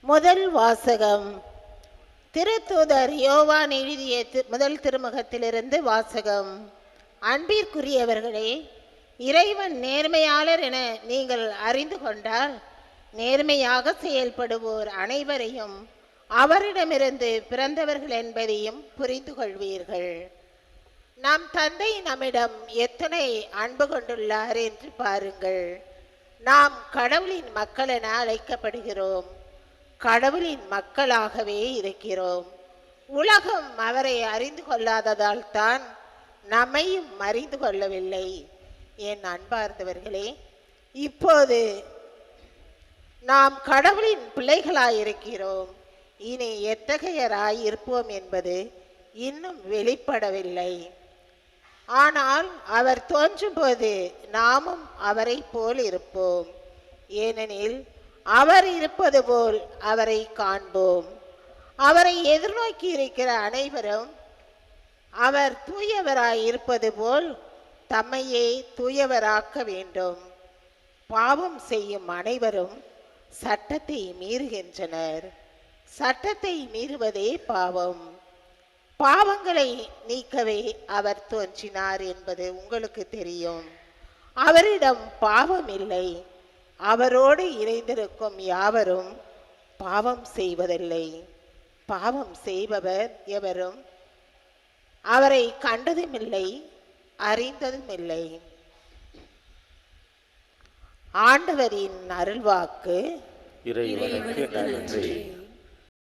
முதல் வாசகம். திருத்தூதர் யோவான் எழுதிய முதல் திருமுகத்திலிருந்து வாசகம். அன்பிற்குரியவர்களே இறைவன் நேர்மையாளர் என நீங்கள் அறிந்து கொண்டால் நேர்மையாக செயல்படுவோர் அனைவரையும் அவரிடமிருந்து பிறந்தவர்கள் என்பதையும் புரிந்து கொள்வீர்கள். நம் தந்தை நம்மிடம் எத்தனை அன்பு கொண்டுள்ளார் என்று பாருங்கள். நாம் கடவுளின் மக்கள் என அழைக்கப்படுகிறோம். கடவுளின் மக்களாகவே இருக்கிறோம். உலகம் அவரை அறிந்து கொள்ளாததால் தான் நம்மையும் அறிந்து கொள்ளவில்லை. என் அன்பார்ந்தவர்களே இப்போது நாம் கடவுளின் பிள்ளைகளாயிருக்கிறோம். இனி எத்தகையராய் இருப்போம் என்பது இன்னும் வெளிப்படவில்லை. ஆனால் அவர் தோன்றும்போது நாமும் அவரை போல் இருப்போம் ஏனெனில் அவர் இருப்பது போல் அவரை காண்போம். அவரை எதிர்நோக்கி இருக்கிற அனைவரும் அவர் தூயவராய் இருப்பது போல் தம்மையே தூயவராக்க வேண்டும். பாவம் செய்யும் அனைவரும் சட்டத்தை மீறுகின்றனர். சட்டத்தை மீறுவதே பாவம். பாவங்களை நீக்கவே அவர் தோன்றினார் என்பது உங்களுக்கு தெரியும். அவரிடம் பாவம் இல்லை. அவரோடு இணைந்திருக்கும் யாவரும் பாவம் செய்வதில்லை. பாவம் செய்பவர் எவரும் அவரை கண்டதுமில்லை அறிந்ததுமில்லை. ஆண்டவரின் அருள்வாக்கு இறைவனுக்கு நன்றி.